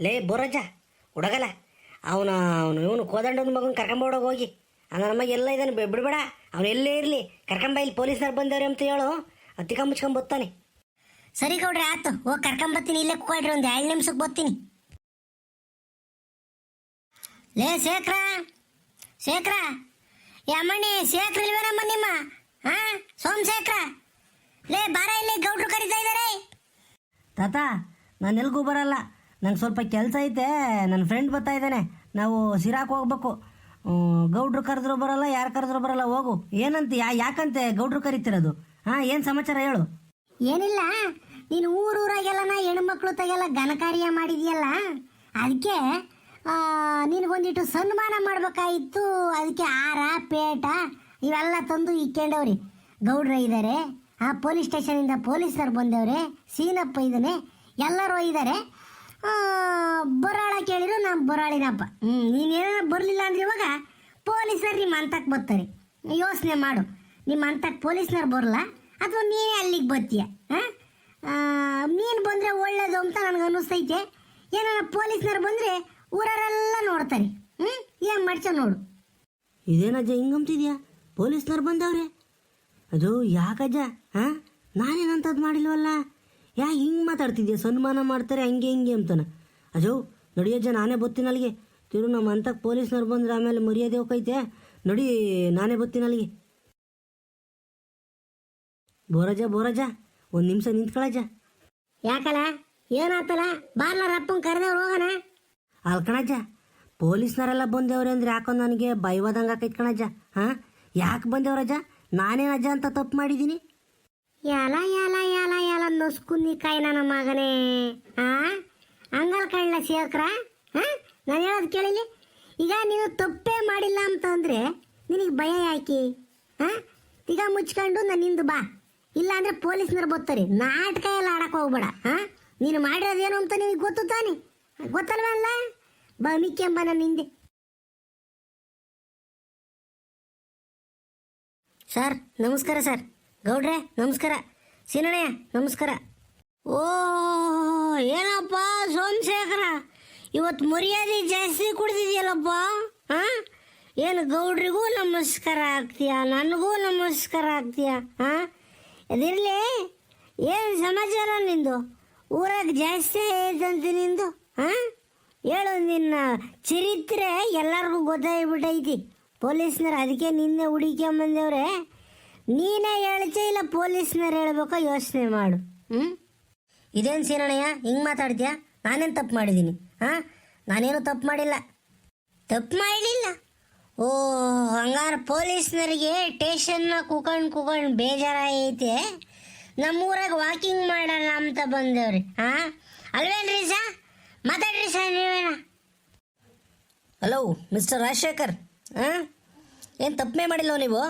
ಲೇ ಬೋರಜ್ಜ ಹುಡುಗಲ್ಲ ಅವನು ಅವನು, ಇವನು ಕೋದಂಡನ ಮಗನ ಕರ್ಕೊಂಬೋಡೋಗಿ ಹೋಗಿ. ನನ್ನ ಮಗ ಎಲ್ಲ ಇದ್ದಾನೆ ಬಿ- ಬಿಡ್ಬೇಡ. ಅವನು ಎಲ್ಲೇ ಇರಲಿ, ಕರ್ಕೊಂಬ ಇಲ್ಲಿ ಪೊಲೀಸ್ನವ್ರು ಬಂದವ್ರೆ ಅಂತ ಹೇಳು. ಅತ್ತಿಕ ಮುಚ್ಕೊಂಡ್ ಬತ್ತಾನೆ ಸರಿ ಗೌಡ್ರಿ, ಆಯ್ತು. ಹೋಗಿ ಕರ್ಕೊಂಬತ್ತೀನಿ ಇಲ್ಲೇ ಕೂಡ್ರಿ ಒಂದು ಎರಡು ನಿಮಿಷಕ್ಕೆ ಬರ್ತೀನಿ. ಲೇ, ಶೇಖರ ಶೇಖರ. ಯಮ್ಮಣ್ಣಿ ಶೇಖರ ಇಲ್ವೇನಮ್ಮ ನಿಮ್ಮ? ಹಾ ಸೋಮಶೇಖರ ಲೇ, ಬಾರ ಇಲ್ಲಿ ಗೌಡ್ರು ಕರೀತಾ ಇದ್ದಾರೆ ತಾತ, ನಾನು ಎಲ್ಗೂ ಬರಲ್ಲ. ನಂಗೆ ಸ್ವಲ್ಪ ಕೆಲಸ ಐತೆ ನನ್ನ ಫ್ರೆಂಡ್ ಬರ್ತಾ ಇದ್ದಾನೆ. ನಾವು ಸಿರಾಕ್ ಹೋಗ್ಬೇಕು. ಗೌಡ್ರು ಕರೆದ್ರು ಬರಲ್ಲ, ಯಾರು ಕರೆದ್ರು ಬರಲ್ಲ, ಹೋಗು. ಏನಂತ ಯಾಕಂತೆ ಗೌಡ್ರು ಕರಿತಿರೋದು? ಹಾಂ, ಏನು ಸಮಾಚಾರ ಹೇಳು. ಏನಿಲ್ಲ, ನೀನು ಊರೂರಾಗೆಲ್ಲ ನಾ ಹೆಣ್ಮಕ್ಳು ತೆಗೆಲ್ಲ ಘನಕಾರ್ಯ ಮಾಡಿದ್ಯಲ್ಲ? ಅದಕ್ಕೆ ನಿನಗೊಂದಿಟ್ಟು ಸನ್ಮಾನ ಮಾಡ್ಬೇಕಾಗಿತ್ತು ಅದಕ್ಕೆ ಹಾರ ಪೇಟ, ಇವೆಲ್ಲ ತಂದು ಇಕ್ಕೊಂಡವ್ರಿ. ಗೌಡ್ರ ಇದ್ದಾರೆ ಆ ಪೊಲೀಸ್ ಸ್ಟೇಷನಿಂದ ಪೊಲೀಸರು ಬಂದವ್ರೆ, ಸೀನಪ್ಪ ಇದ್ದಾನೆ ಎಲ್ಲರೂ ಇದ್ದಾರೆ ಬರಾಳ ಕೇಳಿದ್ರು, ನಾನು ಬರಾಳಿನಪ್ಪ ಹ್ಞೂ ನೀನೇನ ಬರಲಿಲ್ಲ ಅಂದ್ರೆ ಇವಾಗ ಪೊಲೀಸರು ನಿಮ್ಮ ಅಂತಕ್ಕೆ ಬರ್ತಾರೆ. ಯೋಚನೆ ಮಾಡು. ನಿಮ್ಮ ಅಂತಕ್ಕೆ ಪೊಲೀಸ್ನವ್ರು ಬರಲ್ಲ ಅಥವಾ ನೀನೇ ಅಲ್ಲಿಗೆ ಬರ್ತೀಯ, ಹಾಂ? ನೀನು ಬಂದರೆ ಒಳ್ಳೇದು ಅಂತ ನನಗೆ ಅನ್ನಿಸ್ತೈತೆ. ಏನಾರ ಪೊಲೀಸ್ನವ್ರು ಬಂದರೆ ಊರರೆಲ್ಲ ನೋಡ್ತಾರೆ. ಹ್ಞೂ ಏನು ಮಾಡ್ಸ ನೋಡು. ಇದೇನಜ್ಜ ಹಿಂಗಂತಿದ್ಯಾ ಪೊಲೀಸ್ನವ್ರು ಬಂದವ್ರೆ. ಅದು ಯಾಕಜ್ಜ ಹಾಂ? ನಾನೇನಂತದ್ದು ಮಾಡಿಲ್ವಲ್ಲ? ಯಾ ಹಿಂಗೆ ಮಾತಾಡ್ತಿದ್ಯಾ? ಸನ್ಮಾನ ಮಾಡ್ತಾರೆ ಹಂಗೆ ಹಿಂಗೆ ಅಂತಾನೆ. ಅಜೋ ನಡಿಯಜ್ಜ ನಾನೇ ಬತ್ತಿನ ಅಲ್ಲಿಗೆ ತಿರು ನಮ್ಮ ಅಂತಕ್ಕೆ ಪೊಲೀಸ್ನವ್ರು ಬಂದ್ರೆ ಆಮೇಲೆ ಮರ್ಯಾದೆ ಹೋಗೈತೆ. ನಡಿ ನಾನೇ ಬತ್ತಿನ ಅಲ್ಲಿಗೆ ಬೋರಜ ಬೋರಜ ಒಂದು ನಿಮಿಷ ನಿಂತ್ಕೊಳಜ ಯಾಕಲ್ಲ ಏನಾತಲ್ಲ ಬಾರ್ಲಾರ ಅಪ್ಪನ ಕರೆದವ್ರು ಹೋಗೋಣ? ಅಲ್ಕಣಜ್ಜ ಪೊಲೀಸ್ನವರೆಲ್ಲ ಬಂದೇವ್ರೆ ಅಂದ್ರೆ ಯಾಕೋ ನನಗೆ ಬೈವಾದಂಗೆ ಹಾಕೈತ್ ಕಣಜ್ಜ ಹಾಂ? ಯಾಕೆ ಬಂದೇವ್ರಜ್ಜ? ನಾನೇನು ಅಜ್ಜ ಅಂತ ತಪ್ಪು ಮಾಡಿದ್ದೀನಿ ಯಾಲ ಯಾಲ ಯಾಲ ಯಾಲ. ನೊಸ್ಕುನ್ನಿ ಕಾಯಿ ನನ್ನ ಮಗನೇ. ಆ? ಹಂಗಲ್ ಕಳ್ಳ ಸೇವಕ್ರ? ನಾನು ಹೇಳೋದು ಕೇಳಿಲಿ ಈಗ ನೀನು ತಪ್ಪೇ ಮಾಡಿಲ್ಲ ಅಂತಂದ್ರೆ ನಿನಗೆ ಭಯ ಯಾಕೆ? ಹಾ ಈಗ ಮುಚ್ಕೊಂಡು ನಿಂದು ಬಾ. ಇಲ್ಲ ಅಂದ್ರೆ ಪೊಲೀಸ್ನವ್ರು ಬರ್ತಾರೆ ನಾಟಕ ಎಲ್ಲ ಆಡಕ್ ಹೋಗ್ಬೇಡ. ಹಾ ನೀನು ಮಾಡಿರೋದೇನು ಅಂತ ನಿನಗೆ ಗೊತ್ತು ತಾನೆ? ಗೊತ್ತಲ್ವಲ್ಲ ಬಾ, ಮಿಕ್ಕೆಂಬ ನನ್ನ ಹಿಂದೆ. ಸರ್, ನಮಸ್ಕಾರ ಸರ್. ಗೌಡ್ರೆ, ನಮಸ್ಕಾರ. ಸೀನಣ್ಣಯ್ಯ ನಮಸ್ಕಾರ. ಓ, ಏನಪ್ಪ ಸೋಮಶೇಖರ ಇವತ್ತು ಮರ್ಯಾದೆ ಜಾಸ್ತಿ ಕೊಡ್ತಿದ್ಯಲ್ಲಪ್ಪ ಹಾಂ ಏನು ಗೌಡ್ರಿಗೂ ನಮಸ್ಕಾರ ಆಗ್ತೀಯ? ನನಗೂ ನಮಸ್ಕಾರ ಆಗ್ತೀಯ? ಹಾಂ ಅದಿರಲಿ, ಏನು ಸಮಾಚಾರ ನಿಂದು? ಊರಾಗ ಜಾಸ್ತಿ ಐತಂತೆ ನಿಂದು ಹಾಂ ಹೇಳು ನಿನ್ನ ಚರಿತ್ರೆ ಎಲ್ಲರಿಗೂ ಗೊತ್ತಾಗ್ಬಿಟ್ಟೈತಿ. ಪೊಲೀಸ್ನರು ಅದಕ್ಕೆ ನಿನ್ನೆ ಹುಡುಕ್ಕೊಂಬಂದವ್ರೆ ನೀನೇ ಹೇಳ್ತೀಯ ಇಲ್ಲ ಪೊಲೀಸ್ನವ್ರು ಹೇಳ್ಬೇಕೋ ಯೋಚನೆ ಮಾಡು. ಹ್ಞೂ ಇದೇನು ಸೀನಣ್ಣಯ್ಯ ಹಿಂಗೆ ಮಾತಾಡ್ತೀಯಾ? ನಾನೇನು ತಪ್ಪು ಮಾಡಿದ್ದೀನಿ? ಹಾಂ? ನಾನೇನು ತಪ್ಪು ಮಾಡಿಲ್ಲ. ತಪ್ಪು ಮಾಡಲಿಲ್ಲ. ಓ, ಹಂಗಾರ ಪೊಲೀಸ್ನರಿಗೆ ಟೇಷನ್ನ ಕುಕಂಡು ಕುಕಂಡು ಬೇಜಾರಾಗೈತೆ. ನಮ್ಮೂರಾಗ ವಾಕಿಂಗ್ ಮಾಡೋಣ ಅಂತ ಬಂದೇವ್ರಿ. ಹಾಂ? ಅಲ್ವೇನ್ರಿ ಸಾ ಮಾತಾಡ್ರಿ ಸಾ ನೀವೇನ? Hello, mister Rajashekhar. ಹಾಂ? ಏನು ತಪ್ಪೇ ಮಾಡಿಲ್ಲ ನೀವು?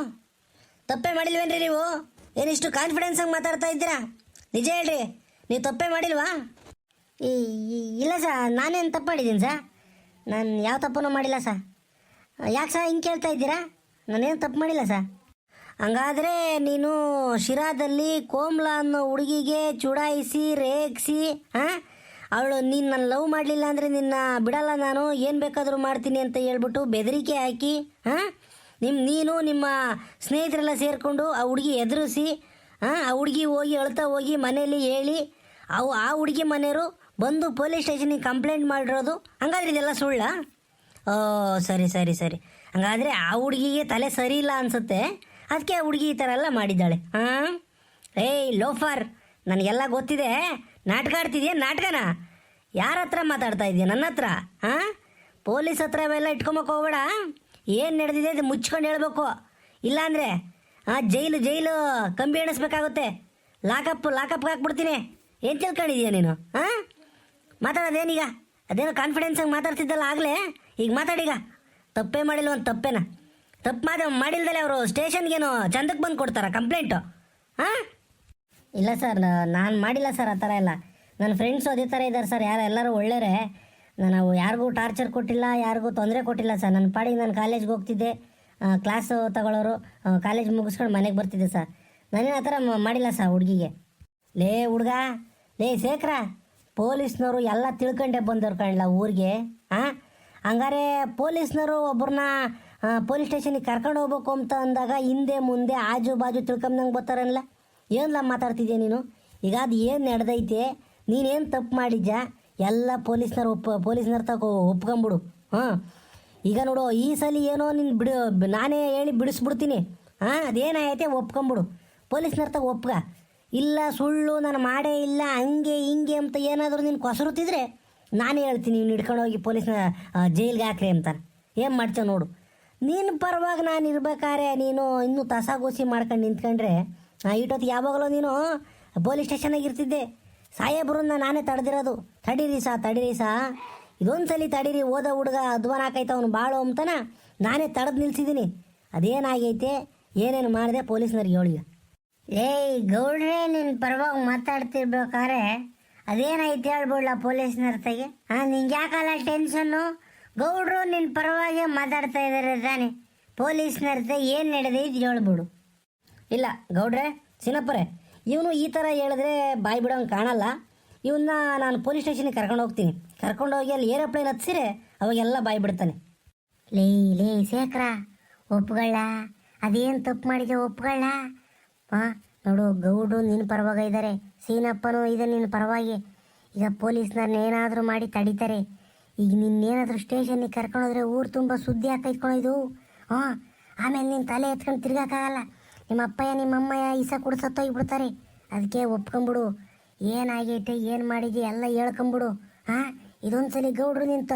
ತಪ್ಪೇ ಮಾಡಿಲ್ವೇನ್ರಿ ನೀವು? ಏನಿಷ್ಟು ಕಾನ್ಫಿಡೆನ್ಸ್ ಆಗಿ ಮಾತಾಡ್ತಾ ಇದ್ದೀರಾ? ನಿಜ ಹೇಳ್ರಿ, ನೀವು ತಪ್ಪೇ ಮಾಡಿಲ್ವಾ? ಈ ಇಲ್ಲ ಸರ್ ನಾನೇನು ತಪ್ಪು ಮಾಡಿದ್ದೀನಿ ಸರ್ ನಾನು ಯಾವ ತಪ್ಪನ್ನು ಮಾಡಿಲ್ಲ ಸರ್ ಯಾಕೆ ಸರ್ ಹಿಂಗೆ ಕೇಳ್ತಾ ಇದ್ದೀರಾ? ನಾನೇನು ತಪ್ಪು ಮಾಡಿಲ್ಲ ಸರ್ ಹಂಗಾದರೆ ನೀನು ಶಿರಾದಲ್ಲಿ ಕೋಮ್ಲಾ ಅನ್ನೋ ಹುಡುಗಿಗೆ ಚುಡಾಯಿಸಿ, ರೇಗಿಸಿ ಹಾಂ ಅವಳು ನೀನು ನನ್ನ ಲವ್ ಮಾಡಲಿಲ್ಲ ಅಂದರೆ ನಿನ್ನ ಬಿಡಲ್ಲ ನಾನು, ಏನು ಬೇಕಾದರೂ ಮಾಡ್ತೀನಿ ಅಂತ ಹೇಳ್ಬಿಟ್ಟು ಬೆದರಿಕೆ ಹಾಕಿ ಹಾಂ ನಿಮ್ಮ ನೀನು ನಿಮ್ಮ ಸ್ನೇಹಿತರೆಲ್ಲ ಸೇರಿಕೊಂಡು ಆ ಹುಡುಗಿ ಎದುರಿಸಿ, ಆ ಹುಡುಗಿ ಹೋಗಿ ಅಳ್ತಾ ಹೋಗಿ ಮನೆಯಲ್ಲಿ ಹೇಳಿ ಅವು ಆ ಹುಡುಗಿ ಮನೆಯವರು ಬಂದು ಪೊಲೀಸ್ ಸ್ಟೇಷನಿಗೆ ಕಂಪ್ಲೇಂಟ್ ಮಾಡಿರೋದು. ಹಂಗಾದ್ರೆ ಇದೆಲ್ಲ ಸುಳ್ಳ? ಓ, ಸರಿ ಸರಿ ಸರಿ. ಹಂಗಾದ್ರೆ ಆ ಹುಡುಗಿಗೆ ತಲೆ ಸರಿ ಇಲ್ಲ ಅನ್ಸುತ್ತೆ. ಅದಕ್ಕೆ ಆ ಹುಡುಗಿ ಈ ಥರ ಎಲ್ಲ ಮಾಡಿದ್ದಾಳೆ. ಹಾಂ ಏಯ್, ಲೋಫರ್, ನನಗೆಲ್ಲ ಗೊತ್ತಿದೆ. ನಾಟಕ ಆಡ್ತಿದ್ಯಾ? ನಾಟಕನ? ಯಾರ ಹತ್ರ ಮಾತಾಡ್ತಾ ಇದೆಯಾ? ನನ್ನ ಹತ್ರ? ಹಾಂ ಪೊಲೀಸ್ ಹತ್ರ ಅವೆಲ್ಲ ಇಟ್ಕೊಂಬಕ್ಕೆ ಹೋಗ್ಬೇಡ. ಏನು ನಡೆದಿದೆ ಅದು ಮುಚ್ಕೊಂಡು ಹೇಳ್ಬೇಕು. ಇಲ್ಲಾಂದರೆ ಆ ಜೈಲು ಜೈಲು ಕಂಬಿ ಎಣಿಸ್ಬೇಕಾಗುತ್ತೆ. ಲಾಕಪ್ ಲಾಕಪ್ ಹಾಕ್ಬಿಡ್ತೀನಿ. ಏನು ತಿಳ್ಕೊಂಡಿದ್ಯಾ ನೀನು? ಹಾಂ ಮಾತಾಡೋದೇನೀಗ? ಅದೇನೋ ಕಾನ್ಫಿಡೆನ್ಸಾಗಿ ಮಾತಾಡ್ತಿದ್ದಲ್ಲ ಆಗಲೇ? ಈಗ ಮಾತಾಡೀಗ. ತಪ್ಪೇ ಮಾಡಿಲ್ಲ ಒಂದು ತಪ್ಪೇನ? ತಪ್ಪು ಮಾಡ ಮಾಡಿಲ್ದಲೆ ಅವರು ಸ್ಟೇಷನ್ಗೇನು ಚಂದಕ್ಕೆ ಬಂದು ಕೊಡ್ತಾರ ಕಂಪ್ಲೇಂಟು ಹಾಂ ಇಲ್ಲ ಸರ್, ನಾನು ಮಾಡಿಲ್ಲ ಸರ್, ಆ ಥರ ಎಲ್ಲ. ನನ್ನ ಫ್ರೆಂಡ್ಸು ಅದೇ ಥರ ಇದ್ದಾರೆ ಸರ್, ಯಾರು ಎಲ್ಲರೂ ಒಳ್ಳೆಯರೆ ನಾವು ಯಾರಿಗೂ ಟಾರ್ಚರ್ ಕೊಟ್ಟಿಲ್ಲ, ಯಾರಿಗೂ ತೊಂದರೆ ಕೊಟ್ಟಿಲ್ಲ ಸರ್. ನನ್ನ ಪಾಡಿಗೆ ನಾನು ಕಾಲೇಜ್ಗೆ ಹೋಗ್ತಿದ್ದೆ. ಕ್ಲಾಸು ತಗೊಳ್ಳೋರು ಕಾಲೇಜ್ ಮುಗಿಸ್ಕೊಂಡು ಮನೆಗೆ ಬರ್ತಿದ್ದೆ ಸರ್. ನಾನೇನು ಆ ಥರ ಮಾಡಿಲ್ಲ ಸರ್ ಹುಡುಗಿಗೆ. ಲೇ ಹುಡುಗ, ಲೇ ಶೇಖರ, ಪೊಲೀಸ್ನವರು ಎಲ್ಲ ತಿಳ್ಕೊಂಡೆ ಬಂದವ್ರು ಕಾಣಿಲ್ಲ ಊರಿಗೆ ಹಾಂ ಹಂಗಾರೆ ಪೊಲೀಸ್ನವರು ಒಬ್ಬರನ್ನ ಪೊಲೀಸ್ ಸ್ಟೇಷನಿಗೆ ಕರ್ಕೊಂಡು ಹೋಗ್ಬೇಕು ಅಂತ ಅಂದಾಗ ಹಿಂದೆ ಮುಂದೆ ಆಜು ಬಾಜು ತಿಳ್ಕೊಂಬಂಗೆ ಬರ್ತಾರಲ್ಲ ಏನಿಲ್ಲ ಮಾತಾಡ್ತಿದ್ದೆ ನೀನು? ಈಗ ಅದು ಏನು ನಡೆದೈತೆ? ನೀನೇನು ತಪ್ಪು ಮಾಡಿದ್ಯಾ? ಎಲ್ಲ ಪೊಲೀಸ್ನವ್ರು ಒಪ್ಪ, ಪೊಲೀಸ್ನವ್ರ ತಗೋ, ಒಪ್ಕೊಂಬಿಡು. ಹಾಂ. ಈಗ ನೋಡು, ಈ ಸಲ ಏನೋ ನೀನು ಬಿಡು, ನಾನೇ ಹೇಳಿ ಬಿಡಿಸ್ಬಿಡ್ತೀನಿ. ಹಾಂ, ಅದೇನಾಯ್ತೆ ಒಪ್ಕೊಂಬಿಡು. ಪೊಲೀಸ್ನವ್ರ ತಗ ಒಪ್ಗ. ಇಲ್ಲ, ಸುಳ್ಳು ನಾನು ಮಾಡೇ ಇಲ್ಲ, ಹಂಗೆ ಹಿಂಗೆ ಅಂತ ಏನಾದರೂ ನೀನು ಕೊಸರುತ್ತಿದ್ರೆ ನಾನೇ ಹೇಳ್ತೀನಿ ನೀನು ಹಿಡ್ಕೊಂಡು ಹೋಗಿ ಪೊಲೀಸ್ನ ಜೈಲಿಗೆ ಹಾಕ್ರಿ ಅಂತ. ಏನು ಮಾಡ್ತೇವೆ ನೋಡು. ನೀನು ಪರವಾಗಿ ನಾನು ಇರ್ಬೇಕಾದ್ರೆ ನೀನು ಇನ್ನೂ ತಸಾಗೋಸಿ ಮಾಡ್ಕೊಂಡು ನಿಂತ್ಕೊಂಡ್ರೆ ಇಟ್ಟೊತ್ತು ಯಾವಾಗಲೋ ನೀನು ಪೊಲೀಸ್ ಸ್ಟೇಷನಾಗ ಇರ್ತಿದ್ದೆ. ಸಾಹೇಬ್ರನ್ನ ನಾನೇ ತಡೆದಿರೋದು. ತಡೀರಿ ಸಾ ತಡೀರಿ ಸಾ. ಇದೊಂದ್ಸಲಿ ಸಲ ತಡೀರಿ ಓದ ಹುಡುಗ ಅಧ್ವಾನ ಹಾಕೈತೆ ಅವನು ಬಾಳು ಅಂತನ ನಾನೇ ತಡೆದು ನಿಲ್ಸಿದ್ದೀನಿ ಅದೇನಾಗೈತೆ? ಏನೇನು ಮಾಡಿದೆ ಪೊಲೀಸ್ನವ್ರಿಗೆ ಹೇಳಿ ಏಯ್ ಗೌಡ್ರೆ ನಿನ್ನ ಪರವಾಗಿ ಮಾತಾಡ್ತಿರ್ಬೇಕಾದ್ರೆ ಅದೇನೈತೆ ಹೇಳ್ಬಿಡ್ಲ ಪೊಲೀಸ್ನವ್ರ ತೆಗೆ ಹಾಂ ನಿಂಗೆ ಯಾಕಲ್ಲ ಟೆನ್ಷನ್ನು? ಗೌಡ್ರು ನಿನ್ನ ಪರವಾಗಿ ಮಾತಾಡ್ತಾ ಇದ್ದಾರೆ ತಾನೆ. ಪೊಲೀಸ್ನವ್ರ ಏನು ನಡೆದೈತೆ ಹೇಳ್ಬಿಡು. ಇಲ್ಲ ಗೌಡ್ರೆ ಸಿನಪ್ಪರೆ ಇವನು ಈ ಥರ ಹೇಳಿದ್ರೆ ಬಾಯಿ ಬಿಡೋಂಗೆ ಕಾಣಲ್ಲ. ಇವನ್ನ ನಾನು ಪೊಲೀಸ್ ಸ್ಟೇಷನಿಗೆ ಕರ್ಕೊಂಡು ಹೋಗ್ತೀನಿ. ಕರ್ಕೊಂಡು ಹೋಗಿ ಅಲ್ಲಿ ಏರೋಪ್ಲೇನ್ ಹತ್ಸಿರೆ ಅವಾಗೆಲ್ಲ ಬಾಯಿ ಬಿಡ್ತಾನೆ. ಲೇ ಲೇ, ಶೇಖರ ಒಪ್ಪುಗಳ ಅದೇನು ತಪ್ಪು ಮಾಡಿದೆ ಒಪ್ಪುಗಳ ಹಾಂ ನೋಡು, ಗೌಡು ನಿನ್ನ ಪರವಾಗಿ ಇದ್ದಾರೆ ಸೀನಪ್ಪನೂ ಇದೆ ನಿನ್ನ ಪರವಾಗಿ. ಈಗ ಪೊಲೀಸ್ನವ್ರನ್ನ ಏನಾದರೂ ಮಾಡಿ ತಡಿತಾರೆ. ಈಗ ನಿನ್ನೇನಾದರೂ ಸ್ಟೇಷನ್ನಿಗೆ ಕರ್ಕೊಂಡೋದ್ರೆ ಊರು ತುಂಬ ಸುದ್ದಿ ಹಾಕೈತ್ಕೊಳೋದು ಹಾಂ ಆಮೇಲೆ ನಿನ್ನ ತಲೆ ಎತ್ಕೊಂಡು ತಿರ್ಗಾಕಾಗಲ್ಲ ನಿಮ್ಮ ಅಪ್ಪಯ್ಯ ನಿಮ್ಮ ಅಮ್ಮಯ್ಯ ಈಸ ಕೂಡ ಸತ್ತೋಗ್ಬಿಡ್ತಾರೆ. ಅದಕ್ಕೆ ಒಪ್ಕೊಂಬಿಡು. ಏನಾಗೈತೆ, ಏನು ಮಾಡಿದೆ ಎಲ್ಲ ಹೇಳ್ಕೊಂಬಿಡು. ಹಾಂ ಇದೊಂದು ಸಲ ಗೌಡ್ರು ನಿಂತ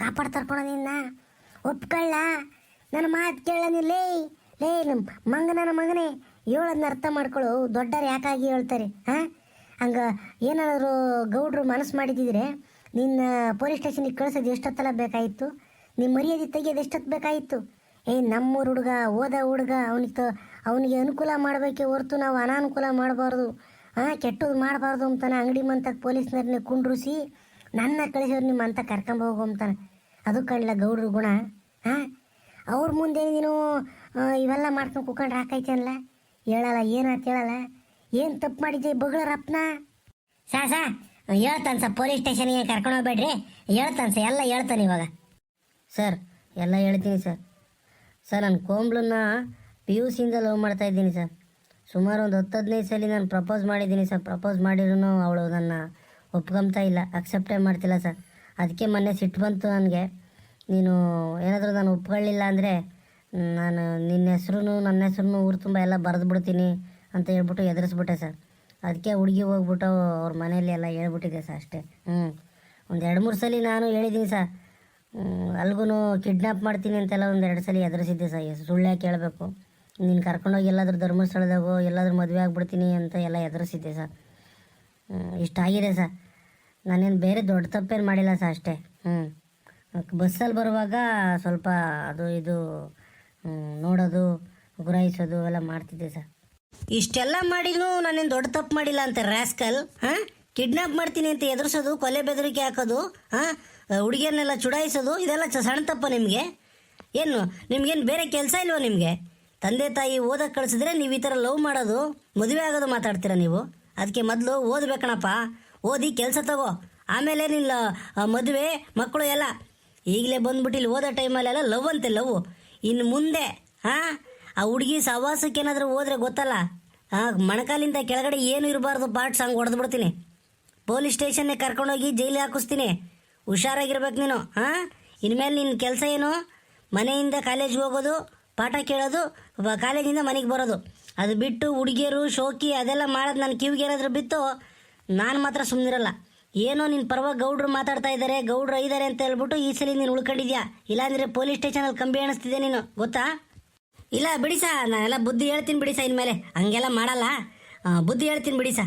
ಕಾಪಾಡ್ತಾರ್ಕೊಳ ನಿನ್ನ. ಒಪ್ಕೊಳ್ಳ. ನನ್ನ ಮಾತು ಕೇಳ ನೀ ಲೇ ನಮ್ಮ ಮಂಗ ನನ್ನ ಮಗನೇ. ಹೇಳೋದನ್ನ ಅರ್ಥ ಮಾಡ್ಕೊಳ್ಳು ದೊಡ್ಡರು ಯಾಕಾಗಿ ಹೇಳ್ತಾರೆ? ಹಾಂ ಹಂಗೆ ಏನಾದರೂ ಗೌಡ್ರು ಮನಸ್ಸು ಮಾಡಿದ್ದಿದ್ರೆ ನಿನ್ನ ಪೊಲೀಸ್ ಸ್ಟೇಷನಿಗೆ ಕಳ್ಸೋದು ಎಷ್ಟೊತ್ತಲ್ಲ ಬೇಕಾಯಿತು? ನಿಮ್ಮ ಮರ್ಯಾದೆ ತೆಗೆಯೋದು ಎಷ್ಟೊತ್ತು ಬೇಕಾಯಿತ್ತು ಏ, ನಮ್ಮೂರು ಹುಡುಗ ಓದ ಹುಡುಗ, ಅವನಿಗೆ ಅವನಿಗೆ ಅನುಕೂಲ ಮಾಡಬೇಕೆ ಹೊರತು ನಾವು ಅನಾನುಕೂಲ ಮಾಡಬಾರ್ದು. ಹಾಂ ಕೆಟ್ಟದು ಮಾಡಬಾರ್ದು ಅಂತಾನೆ ಅಂಗಡಿ ಮಂತಕ್ಕೆ ಪೊಲೀಸ್ನವ್ರನ್ನ ಕುಂಡ್ರಿಸಿ ನನ್ನ ಕಳಿಸೋರು ನಿಮ್ಮ ಅಂತ ಕರ್ಕೊಂಬೋಗು ಅಂತಾನೆ. ಅದು ಕಣ್ಲ ಗೌಡ್ರ ಗುಣ. ಹಾಂ ಅವ್ರ ಮುಂದೆ ನೀನು ಇವೆಲ್ಲ ಮಾಡ್ಕೊಂಡು ಕುತ್ಕೊಂಡ್ರೆ ಹಾಕೈತೆ ಅನ್ಲ? ಹೇಳಲ್ಲ ಏನಾಯ್ತು ಹೇಳಲ್ಲ? ಏನು ತಪ್ಪು ಮಾಡಿದ್ದೆ ಬಗಳರಪ್ಪನ ಸಾ ಸಾ, ಹೇಳ್ತಾನೆ ಸರ್ ಪೊಲೀಸ್ ಸ್ಟೇಷನ್ಗೆ ಕರ್ಕೊಂಡು ಹೋಗ್ಬೇಡ್ರಿ. ಹೇಳ್ತಾನೆ ಸರ್ ಎಲ್ಲ ಹೇಳ್ತಾನೆ ಇವಾಗ. ಸರ್, ಎಲ್ಲ ಹೇಳ್ತೀನಿ ಸರ್. ಸರ್ ನಾನು ಕೋಂಬ್ಳನ್ನ ಪಿ ಯು ಸಿಯಿಂದ ಲವ್ ಮಾಡ್ತಾ ಇದ್ದೀನಿ ಸರ್. ಸುಮಾರು ಒಂದು ಹತ್ತು ಹದಿನೈದು ಸಲ ನಾನು ಪ್ರಪೋಸ್ ಮಾಡಿದ್ದೀನಿ ಸರ್. ಪ್ರಪೋಸ್ ಮಾಡಿರೂ ಅವಳು ನನ್ನ ಒಪ್ಕೊಂತಾ ಇಲ್ಲ ಅಕ್ಸೆಪ್ಟೇ ಮಾಡ್ತಿಲ್ಲ ಸರ್. ಅದಕ್ಕೆ ಮೊನ್ನೆ ಸಿಟ್ಟು ಬಂತು ನನಗೆ. ನೀನು ಏನಾದರೂ ನಾನು ಒಪ್ಕೊಳ್ಳಿಲ್ಲ ಅಂದರೆ ನಾನು ನಿನ್ನ ಹೆಸ್ರು ನನ್ನ ಹೆಸ್ರು ಊರು ತುಂಬ ಎಲ್ಲ ಬರೆದು ಬಿಡ್ತೀನಿ ಅಂತ ಹೇಳ್ಬಿಟ್ಟು ಎದುರಿಸ್ಬಿಟ್ಟೆ ಸರ್. ಅದಕ್ಕೆ ಹುಡುಗಿ ಹೋಗ್ಬಿಟ್ಟು ಅವ್ರ ಮನೆಯಲ್ಲಿ ಎಲ್ಲ ಹೇಳ್ಬಿಟ್ಟಿದೆ ಸರ್ ಅಷ್ಟೇ. ಹ್ಞೂ ಒಂದು ಎರಡು ಮೂರು ಸಲ ನಾನು ಹೇಳಿದ್ದೀನಿ ಸರ್. ಅಲ್ಗೂ ಕಿಡ್ನಾಪ್ ಮಾಡ್ತೀನಿ ಅಂತೆಲ್ಲ ಒಂದು ಎರಡು ಸಲ ಎದುರಿಸಿದ್ದೆ ಸರ್ ಸುಳ್ಳು ಕೇಳಬೇಕು ನೀನು ಕರ್ಕೊಂಡೋಗಿ ಎಲ್ಲಾದರೂ ಧರ್ಮಸ್ಥಳದಾಗೋ, ಎಲ್ಲಾದರೂ ಮದುವೆ ಆಗಿಬಿಡ್ತೀನಿ ಅಂತ ಎಲ್ಲ ಎದುರಿಸಿದ್ದೆ ಸರ್ ಇಷ್ಟಾಗಿದೆ ಸರ್ ನಾನೇನು ಬೇರೆ ದೊಡ್ಡ ತಪ್ಪೇನು ಮಾಡಿಲ್ಲ ಸರ್ ಅಷ್ಟೇ. ಹ್ಞೂ ಬಸ್ಸಲ್ಲಿ ಬರುವಾಗ ಸ್ವಲ್ಪ ಅದು ಇದು ನೋಡೋದು, ಗುರಾಯಿಸೋದು ಎಲ್ಲ ಮಾಡ್ತಿದ್ದೆ ಸರ್ ಇಷ್ಟೆಲ್ಲ ಮಾಡಿನೂ ನಾನೇನು ದೊಡ್ಡ ತಪ್ಪು ಮಾಡಿಲ್ಲ ಅಂತ ರ್ಯಾಸ್ಕಲ್ ಹಾಂ? ಕಿಡ್ನಾಪ್ ಮಾಡ್ತೀನಿ ಅಂತ ಎದುರಿಸೋದು, ಕೊಲೆ ಬೆದರಿಕೆ ಹಾಕೋದು, ಹಾಂ? ಹುಡುಗಿಯನ್ನೆಲ್ಲ ಚುಡಾಯಿಸೋದು, ಇದೆಲ್ಲ ಸಣ್ಣ ತಪ್ಪ ನಿಮಗೆ? ಏನು, ನಿಮ್ಗೇನು ಬೇರೆ ಕೆಲಸ ಇಲ್ವೋ ನಿಮಗೆ? ತಂದೆ ತಾಯಿ ಓದಕ್ಕೆ ಕಳಿಸಿದ್ರೆ ನೀವು ಈ ಥರ ಲವ್ ಮಾಡೋದು, ಮದುವೆ ಆಗೋದು ಮಾತಾಡ್ತೀರಾ ನೀವು? ಅದಕ್ಕೆ ಮೊದಲು ಓದಬೇಕಣಪ್ಪ. ಓದಿ ಕೆಲಸ ತಗೋ. ಆಮೇಲೆ ನಿನ್ನ ಮದುವೆ, ಮಕ್ಕಳು ಎಲ್ಲ. ಈಗಲೇ ಬಂದ್ಬಿಟ್ಟು ಇಲ್ಲಿ ಓದೋ ಟೈಮಲ್ಲೆಲ್ಲ ಲವ್ ಅಂತೆ ಲವ್. ಇನ್ನು ಮುಂದೆ, ಹಾಂ? ಆ ಹುಡುಗಿ ಸಹವಾಸಕ್ಕೆ ಏನಾದರೂ ಹೋದ್ರೆ ಗೊತ್ತಲ್ಲ? ಹಾಂ ಮೊಣಕಾಲಿಂದ ಕೆಳಗಡೆ ಏನು ಇರಬಾರ್ದು ಪಾರ್ಟ್ಸ್ ಹಂಗೆ ಹೊಡೆದ್ಬಿಡ್ತೀನಿ. ಪೊಲೀಸ್ ಸ್ಟೇಷನ್ನೇ ಕರ್ಕೊಂಡೋಗಿ ಜೈಲಿಗೆ ಹಾಕಿಸ್ತೀನಿ. ಹುಷಾರಾಗಿರ್ಬೇಕು ನೀನು, ಹಾಂ? ಇನ್ಮೇಲೆ ನಿನ್ನ ಕೆಲಸ ಏನು? ಮನೆಯಿಂದ ಕಾಲೇಜ್ಗೆ ಹೋಗೋದು, ಪಾಠ ಕೇಳೋದು ಕಾಲೇಜಿಂದ ಮನೆಗೆ ಬರೋದು. ಅದು ಬಿಟ್ಟು ಹುಡುಗಿಯರು, ಶೋಕಿ, ಅದೆಲ್ಲ ಮಾಡೋದು ನನ್ನ ಕಿವಿಗೆ ಏನಾದರೂ ಬಿತ್ತು, ನಾನು ಮಾತ್ರ ಸುಮ್ಮನಿರಲ್ಲ ಏನೋ ನಿನ್ನ ಪರವಾಗಿ ಗೌಡ್ರು ಮಾತಾಡ್ತಾ ಇದ್ದಾರೆ ಗೌಡ್ರು ಇದ್ದಾರೆ ಅಂತ ಹೇಳ್ಬಿಟ್ಟು ಈ ಸಲ ನೀನು ಉಳ್ಕೊಂಡಿದ್ಯಾ? ಇಲ್ಲಾಂದರೆ ಪೊಲೀಸ್ ಸ್ಟೇಷನಲ್ಲಿ ಕಂಬಿ ಎಣಿಸ್ತಿದ್ದೆ ನೀನು, ಗೊತ್ತಾ? ಇಲ್ಲ, ಬಿಡಿ ಸಾ, ನಾನೆಲ್ಲ ಬುದ್ಧಿ ಹೇಳ್ತೀನಿ ಬಿಡಿ ಸಾ ಇನ್ಮೇಲೆ. ಹಂಗೆಲ್ಲ ಮಾಡಲ್ಲ. ಬುದ್ಧಿ ಹೇಳ್ತೀನಿ ಬಿಡಿ ಸಾ.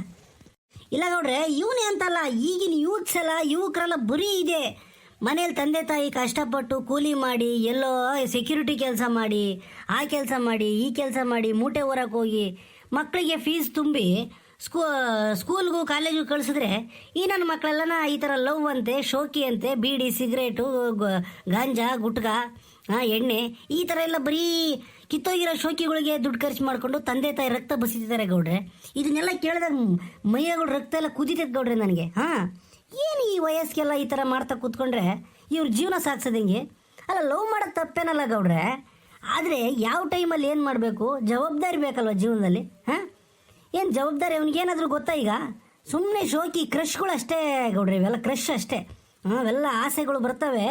ಇಲ್ಲ ನೋಡ್ರೆ, ಇವನೇ ಅಂತಲ್ಲ, ಈಗಿನ ಯೂತ್ಸ್ ಎಲ್ಲ ಯುವಕರೆಲ್ಲ ಬರೀ ಇದೆ. ಮನೇಲಿ ತಂದೆ ತಾಯಿ ಕಷ್ಟಪಟ್ಟು ಕೂಲಿ ಮಾಡಿ, ಎಲ್ಲೋ ಸೆಕ್ಯೂರಿಟಿ ಕೆಲಸ ಮಾಡಿ, ಆ ಕೆಲಸ ಮಾಡಿ, ಈ ಕೆಲಸ ಮಾಡಿ, ಮೂಟೆ ಹೊರಕ್ಕೆ ಹೋಗಿ ಮಕ್ಕಳಿಗೆ ಫೀಸ್ ತುಂಬಿ ಸ್ಕೂ ಸ್ಕೂಲ್ಗೂ ಕಾಲೇಜಿಗೂ ಕಳಿಸಿದ್ರೆ, ಈ ನನ್ನ ಮಕ್ಕಳೆಲ್ಲನ ಈ ಥರ ಲವ್ ಅಂತೆ, ಶೋಕಿ ಅಂತೆ, ಬೀಡಿ ಸಿಗರೇಟು ಗಾಂಜಾ, ಗುಟ್ಕಾ ಹಾಂ, ಎಣ್ಣೆ. ಈ ಥರ ಎಲ್ಲ ಬರೀ ಕಿತ್ತೋಗಿರೋ ಶೋಕಿಗಳಿಗೆ ದುಡ್ಡು ಖರ್ಚು ಮಾಡಿಕೊಂಡು ತಂದೆ ತಾಯಿ ರಕ್ತ ಬಸಿತಿದ್ದಾರೆ ಗೌಡ್ರೆ. ಇದನ್ನೆಲ್ಲ ಕೇಳಿದಾಗ ಮೈಯಾಗಳು ರಕ್ತ ಎಲ್ಲ ಕುದಿತೈತೆ ಗೌಡ್ರೆ ನನಗೆ. ಹಾಂ, ಏನು ಈ ವಯಸ್ಸಿಗೆಲ್ಲ ಈ ಥರ ಮಾಡ್ತಾ ಕೂತ್ಕೊಂಡ್ರೆ? ಇವ್ರ ಜೀವನ ಸಾಗ್ಸೋದಂಗೆ ಅಲ್ಲ, ಲವ್ ಮಾಡೋದು ತಪ್ಪೇನಲ್ಲ ಗೌಡ್ರೆ. ಆದರೆ ಯಾವ ಟೈಮಲ್ಲಿ ಏನು ಮಾಡಬೇಕು? ಜವಾಬ್ದಾರಿ ಬೇಕಲ್ವ ಜೀವನದಲ್ಲಿ? ಹಾಂ? ಏನು ಜವಾಬ್ದಾರಿ ಅವ್ನಿಗೇನಾದರೂ ಗೊತ್ತಾ ಈಗ? ಸುಮ್ಮನೆ ಶೋಕಿ ಕ್ರಶ್ಗಳು ಅಷ್ಟೇ ಗೌಡ್ರೆ ಇವೆಲ್ಲ ಕ್ರಶ್ ಅಷ್ಟೇ. ಹಾಂ, ಅವೆಲ್ಲ ಆಸೆಗಳು ಬರ್ತವೆ.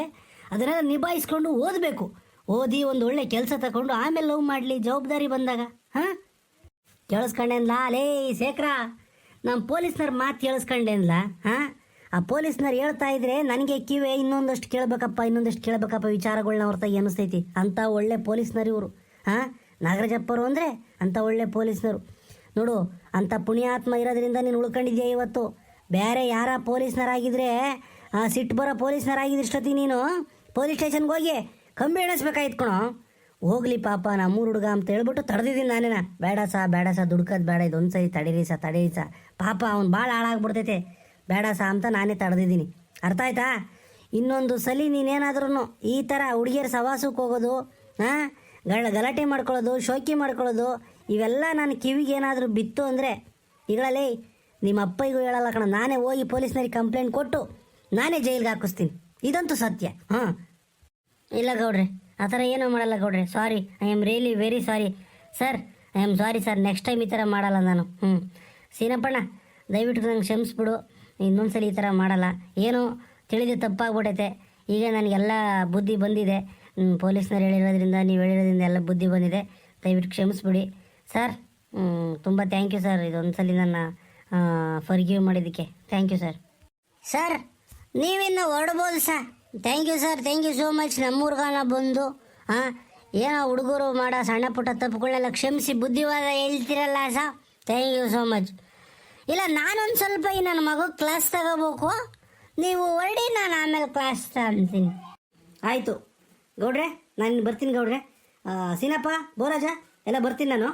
ಅದನ್ನೆಲ್ಲ ನಿಭಾಯಿಸ್ಕೊಂಡು ಓದಬೇಕು. ಓದಿ ಒಂದು ಒಳ್ಳೆ ಕೆಲಸ ತಗೊಂಡು ಆಮೇಲೆ ಲವ್ ಮಾಡಲಿ, ಜವಾಬ್ದಾರಿ ಬಂದಾಗ, ಹಾಂ? ಕೇಳಿಸ್ಕೊಂಡೇನ್ಲ? ಲೇ ಶೇಖರ ನಮ್ಮ ಪೊಲೀಸ್ನವ್ರ ಮಾತು ಕೇಳಿಸ್ಕೊಂಡೇನ್ಲ, ಹಾಂ? ಆ ಪೊಲೀಸ್ನವ್ರು ಹೇಳ್ತಾ ಇದ್ರೆ ನನಗೆ ಕಿವೆ ಇನ್ನೊಂದಷ್ಟು ಕೇಳಬೇಕಪ್ಪ ಇನ್ನೊಂದಷ್ಟು ಕೇಳಬೇಕಪ್ಪ ವಿಚಾರಗಳನ್ನ ತಾಯಿ ಅನಿಸ್ತೈತಿ ಅಂಥ ಒಳ್ಳೆ ಪೊಲೀಸ್ನರು ಇವರು, ಹಾಂ? ನಾಗರಾಜಪ್ಪರು ಅಂದರೆ ಅಂಥ ಒಳ್ಳೆ ಪೊಲೀಸ್ನರು ನೋಡು ಅಂಥ ಪುಣ್ಯಾತ್ಮ ಇರೋದ್ರಿಂದ ನೀನು ಉಳ್ಕೊಂಡಿದ್ಯಾ ಇವತ್ತು? ಬೇರೆ ಯಾರ ಪೊಲೀಸ್ನರಾಗಿದ್ರೆ ಆ ಸಿಟ್ಟು ಬರೋ ಪೊಲೀಸ್ನರಾಗಿದ್ರೆ ಇಷ್ಟೊತ್ತಿಗೆ ನೀನು? ಪೊಲೀಸ್ ಸ್ಟೇಷನ್ಗೆ ಹೋಗಿ ಕಂಬಿ ಎಣಿಸ್ಬೇಕಾಯ್ತು ಕಣೋ. ಹೋಗ್ಲಿ ಪಾಪ ನಮ್ಮೂರು ಹುಡುಗ ಅಂತ ಹೇಳ್ಬಿಟ್ಟು ತಡೆದಿದ್ದೀನಿ ನಾನೇನ. ಬೇಡ ಸಾ ಬೇಡ ಸಾ, ದುಡ್ಕೋದು ಬೇಡ ಇದು ಒಂದು ಸರಿ ತಡೀರಿ ಸಾ ತಡೀರಿ ಸಾ. ಪಾಪ, ಅವ್ನು ಭಾಳ ಹಾಳಾಗ್ಬಿಡ್ತೈತೆ. ಬೇಡ ಸಾ ಅಂತ ನಾನೇ ತಡೆದಿದ್ದೀನಿ. ಅರ್ಥ ಆಯ್ತಾ? ಇನ್ನೊಂದು ಸಲಿ ನೀನೇನಾದ್ರೂ ಈ ಥರ ಹುಡುಗಿಯರ ಸವಾಸಕ್ಕೆ ಹೋಗೋದು ಹಾಂ ಗಳ ಗಲಾಟೆ ಮಾಡ್ಕೊಳ್ಳೋದು, ಶೋಕಿ ಮಾಡ್ಕೊಳ್ಳೋದು, ಇವೆಲ್ಲ ನನ್ನ ಕಿವಿಗೆ ಏನಾದರೂ ಬಿತ್ತು ಅಂದರೆ ಈಗಳಲ್ಲಿ ನಿಮ್ಮ ಅಪ್ಪಿಗೂ ಹೇಳಲ್ಲ ಕಣ. ನಾನೇ ಹೋಗಿ ಪೊಲೀಸ್ನರಿಗೆ ಕಂಪ್ಲೇಂಟ್ ಕೊಟ್ಟು ನಾನೇ ಜೈಲಿಗೆ ಹಾಕಿಸ್ತೀನಿ. ಇದಂತೂ ಸತ್ಯ. ಹಾಂ ಇಲ್ಲ ಗೌಡ್ರೆ, ಆ ಥರ ಏನೂ ಮಾಡಲ್ಲ ಗೌಡ್ರೆ. Sorry I am really very sorry sir I am sorry sir next time ಈ ಥರ ಮಾಡಲ್ಲ ನಾನು. ಹ್ಞೂ ಸೀನಪ್ಪಣ್ಣ, ದಯವಿಟ್ಟು ನಂಗೆ ಕ್ಷಮಿಸ್ಬಿಡು. ಇನ್ನೊಂದ್ಸಲ ಈ ಥರ ಮಾಡಲ್ಲ. ಏನೋ ತಿಳಿದು ತಪ್ಪಾಗ್ಬಿಟ್ಟೈತೆ ಈಗ ನನಗೆಲ್ಲ ಬುದ್ಧಿ ಬಂದಿದೆ. ಪೊಲೀಸ್ನವ್ರು ಹೇಳಿರೋದ್ರಿಂದ, ನೀವು ಹೇಳಿರೋದ್ರಿಂದ ಎಲ್ಲ ಬುದ್ಧಿ ಬಂದಿದೆ. ದಯವಿಟ್ಟು ಕ್ಷಮಿಸ್ಬಿಡಿ. ಸರ್ ತುಂಬ ಥ್ಯಾಂಕ್ ಯು ಸರ್ ಇದೊಂದ್ಸಲಿ ನನ್ನ ಫರ್ಗ್ಯೂ ಮಾಡಿದ್ದಕ್ಕೆ. ಥ್ಯಾಂಕ್ ಯು ಸರ್ ಸರ್ ನೀವಿನ್ನು ಹೊರಡ್ಬೋದು sir thank you sir thank you so much ನಮ್ಮೂರ್ಗಾನ ಬಂದು ಹಾಂ ಏನೋ ಹುಡುಗರು ಮಾಡೋ ಸಣ್ಣ ಪುಟ್ಟ ತಪ್ಪುಗಳನ್ನೆಲ್ಲ ಕ್ಷಮಿಸಿ, ಬುದ್ಧಿವಾದ ಹೇಳ್ತಿರಲ್ಲ sir thank you so much ಇಲ್ಲ, ನಾನೊಂದು ಸ್ವಲ್ಪ ಈ ನನ್ನ ಮಗು ಕ್ಲಾಸ್ ತಗೋಬೇಕು. ನೀವು ಹೊರಡಿ, ನಾನು ಆಮೇಲೆ ಕ್ಲಾಸ್ ತಗೊಂತೀನಿ. ಆಯಿತು. ಗೌಡ್ರೆ, ನಾನು ಬರ್ತೀನಿ ಗೌಡ್ರೆ. ಸೀನಪ್ಪ, ಬೋರಾಜ, ಎಲ್ಲ ಬರ್ತೀನಿ ನಾನು.